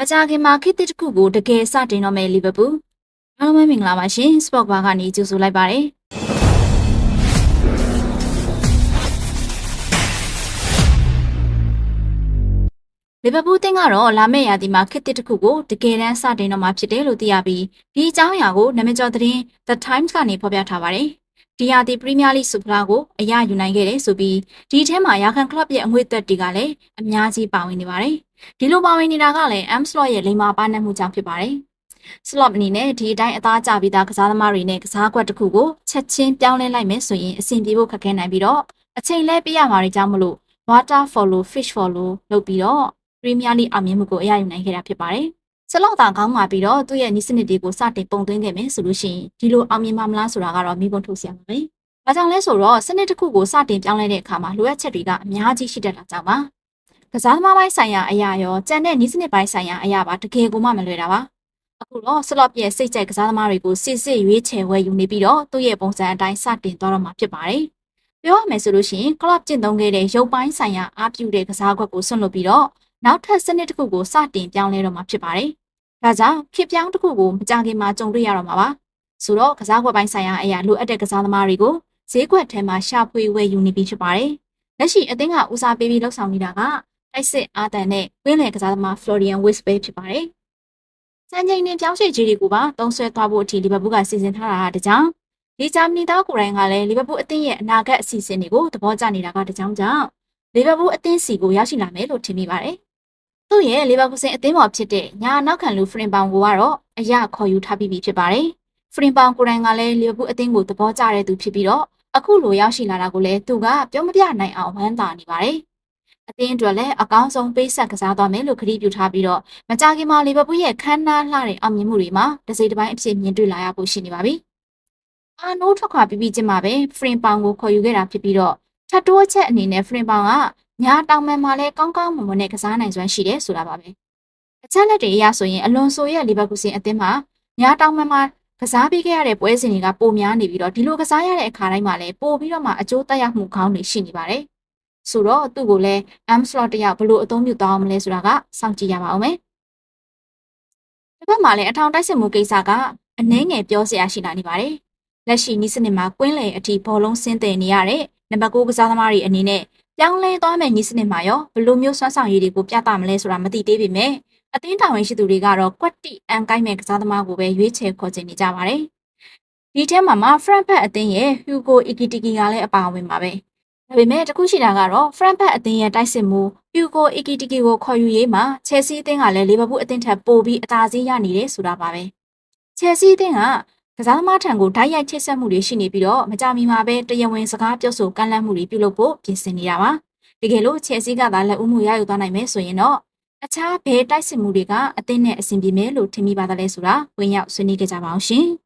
မကြခင်မှာခေတ်သစ်တစ်ခုကိုတကယ်စတင်တော့မယ်လီဗာပူးအားလုံးပဲမင်္ဂလာပါရှင်စပေါ့ဘာကနေကြိုဆိုလိုက်ပါတယ်လီဗာပူးတင်းကတော့လာမယ့်ရာသီမှာခေတ်သစ်တစ်ခုကိုတကယ်တမ်းစတင်တော့မှာဖြစ်တယ်လို့သိရပြီးဒီအကြောင်းအရာကိုနာမည်ကျော်သတင်း The Times ကနေဖော်ပြထားပါတယ် ဒီရာသီပရီးမီးယားလိစူဖလာကိုအရယူနိုင်ခဲ့တယ်ဆိုပြီးဒီထဲမှာရာခံကလပ်ရဲ့အငွေ့သက်တွေကလည်းအများကြီးပါဝင်နေပါတယ်ဒီလိုပါဝင်နေတာကလည်း Amslot ရဲ့လိမ္မာပါနှက်မှုကြောင့်ဖြစ်ပါတယ်။ slot အနေနဲ့ဒီအတိုင်းအသားကျပြီးသားကစားသမားတွေနဲ့ကစားကွက်တစ်ခုကိုချက်ချင်းပြောင်းလဲလိုက်မယ်ဆိုရင်အဆင်ပြေဖို့ခက်ခဲနိုင်ပြီးတော့အချိန်လဲပေးရမှာတွေကြောင့်မလို့ water follow fish follow လုပ်ပြီးတော့ Premier League အောင်မြင်မှုကိုအရယူနိုင်ခဲ့တာဖြစ်ပါတယ်။ ဆလောက်တာကောင်းမှပြီးတော့သူ့ရဲ့နီးစနစ်တွေကိုစတင်ပုံသွင်းခဲ့မယ်ဆိုလို့ရှိရင်ဒီလိုအောင်မြင်မှာမလားဆိုတာကတော့မိဘထုတ်စရာပါပဲ။ဒါကြောင့်လဲဆိုတော့စနစ်တစ်ခုကိုစတင်ပြောင်းလဲတဲ့အခါမှာလိုအပ်ချက်တွေကအများကြီးရှိတတ်တာကြောင့်ပါ။ကစားသမားပိုင်းဆိုင်ရာအရာရောကြံတဲ့နီးစနစ်ပိုင်းဆိုင်ရာအရာပါတကယ်ကိုမှမလွယ်တာပါ။အခုတော့ဆလော့ရဲ့စိတ်ကြိုက်ကစားသမားတွေကိုစစ်စစ်ရွေးချယ်ဝယ်ယူနေပြီးတော့သူ့ရဲ့ပုံစံအတိုင်းစတင်သွားတော့မှာဖြစ်ပါတယ်။ပြောရမယ်ဆိုလို့ရှိရင် club ကျင့်သုံးခဲ့တဲ့ရုပ်ပိုင်းဆိုင်ရာအားပြုတဲ့ကစားကွက်ကိုဆွန့်လွတ်ပြီးတော့နောက်ထပ်စနစ်တစ်ခုကိုစတင်ပြောင်းလဲတော့မှာဖြစ်ပါတယ်။ ဒါကြောင့်ဖြစ်ပြောင်းတစ်ခုကိုမကြခင်မှာကြုံတွေ့ရတော့မှာပါ။ဆိုတော့ကစားကွက်ပိုင်းဆိုင်ရာအရာလိုအပ်တဲ့ကစားသမားတွေကိုဈေးကွက်ထဲမှာရှာဖွေဝယ်ယူနေပြီဖြစ်ပါတယ်။လက်ရှိအသင်းကဦးစားပေးပြီးလှုပ်ဆောင်နေတာကတိုက်စစ်အာတန်နဲ့ဝင်းလယ်ကစားသမား Florian Wirtz ပဲဖြစ်ပါတယ်။စံချိန်နဲ့ပြောင်းရွှေ့ကြီးတွေကိုပါတုံးဆွဲသွားဖို့အထိလီဗာပူးကစီစဉ်ထားတာတကြောင်ဒီဂျာမနီသားကိုယ်တိုင်ကလည်းလီဗာပူးအသင်းရဲ့အနာဂတ်အစီအစဉ်တွေကိုသဘောကျနေတာကတကြောင်ကြောင့်လီဗာပူးအသင်းစီကိုရောက်ရှိလာမယ်လို့ထင်မိပါတယ်။ သူ့ရဲ့လီဗာပူးစင်အသင်းပေါ်ဖြစ်တဲ့ညာနောက်ခံလူဖရင်ပောင်ကိုကတော့အရခေါ်ယူထားပြီးပြီဖြစ်ပါတယ်။ဖရင်ပောင်ကိုယ်တိုင်ကလည်းလီဗာပူးအသင်းကိုသဘောကျတဲ့သူဖြစ်ပြီးတော့အခုလိုရောက်ရှိလာတာကိုလည်းသူကပြောမပြနိုင်အောင်ဝမ်းသာနေပါတယ်။အသင်းအတွက်လည်းအကောင်းဆုံးပေးဆက်ကစားသွားမယ်လို့ခရီးပြုထားပြီးတော့မကြခင်မှာလီဗာပူးရဲ့ခန်းနာလှတဲ့အောင်မြင်မှုတွေမှာတစ်စိတ်တစ်ပိုင်းအဖြစ်မြင်တွေ့လာရဖို့ရှိနေပါပြီ။အာနိုးထွက်ခွာပြီးပြီးချင်းမှာပဲဖရင်ပောင်ကိုခေါ်ယူခဲ့တာဖြစ်ပြီးတော့ထပ်တိုးချက်အနေနဲ့ဖရင်ပောင်က ညာတောင်မန်မှာလည်းကောင်းကောင်းမွန်မွန်နဲ့ကစားနိုင်စွမ်းရှိတယ်ဆိုတာပါပဲ။အချက်လက်တွေအရဆိုရင်အလွန်ဆိုရဲ့လီဗာပူးစင်အသင်းမှာညာတောင်မန်မှာကစားပေးခဲ့ရတဲ့ပွဲစဉ်တွေကပိုများနေပြီးတော့ဒီလိုကစားရတဲ့အခါတိုင်းမှာလည်းပိုပြီးတော့မှအကျိုးသက်ရောက်မှုကောင်းတွေရှိနေပါတယ်။ဆိုတော့သူ့ကိုလည်း M slot တယောက်ဘယ်လိုအသုံးပြုသွားအောင်မလဲဆိုတာကစောင့်ကြည့်ရပါအောင်မယ်။တစ်ဖက်မှာလည်းအထောင်တိုက်စစ်မှုကိစ္စကအနှဲငယ်ပြောစရာရှိလာနေပါတယ်။လက်ရှိနီးစနစ်မှာကွင်းလယ်အထိဘောလုံးဆင်းတယ်နေရတဲ့နံပါတ်9ကစားသမားတွေအနေနဲ့ ပြောင်းလဲသွားမယ့်နီးစနစ်မှာရောဘယ်လိုမျိုးစွမ်းဆောင်ရည်တွေကိုပြသမလဲဆိုတာမသိသေးပေမဲ့အသင်းတာဝန်ရှိသူတွေကတော့ကွက်တိအန်ကိုင်းမဲ့ကစားသမားကိုပဲရွေးချယ်ခေါ်ချင်နေကြပါတယ်။ဒီထဲမှာမှ Frankfurt အသင်းရဲ့ Hugo Ekitike ကလည်းအပါအဝင်ပါပဲ။ဒါပေမဲ့တခုရှိတာကတော့ Frankfurt အသင်းရဲ့တိုက်စစ်မှု Hugo Ekitike ကိုခေါ်ယူရေးမှာ Chelsea အသင်းကလည်း Liverpool အသင်းထက်ပိုပြီးအသာစီးရနေတယ်ဆိုတာပါပဲ။ Chelsea အသင်းက ကစားသမားထံကိုဓာတ်ရိုက်ချိတ်ဆက်မှုတွေရှိနေပြီးတော့မကြမီမှာပဲတရားဝင်စကားပြောဆိုကမ်းလှမ်းမှုတွေပြုလုပ်ဖို့ပြင်ဆင်နေတာပါ။တကယ်လို့ Chelsea ကသာလက်ဦးမှုရယူသွားနိုင်မယ်ဆိုရင်တော့အခြားဘယ်တိုက်စစ်မှုတွေကအသင်းနဲ့အဆင်ပြေမယ်လို့ထင်မိပါသလဲဆိုတာဝင်ရောက်ဆွေးနွေးကြကြပါအောင်ရှင်။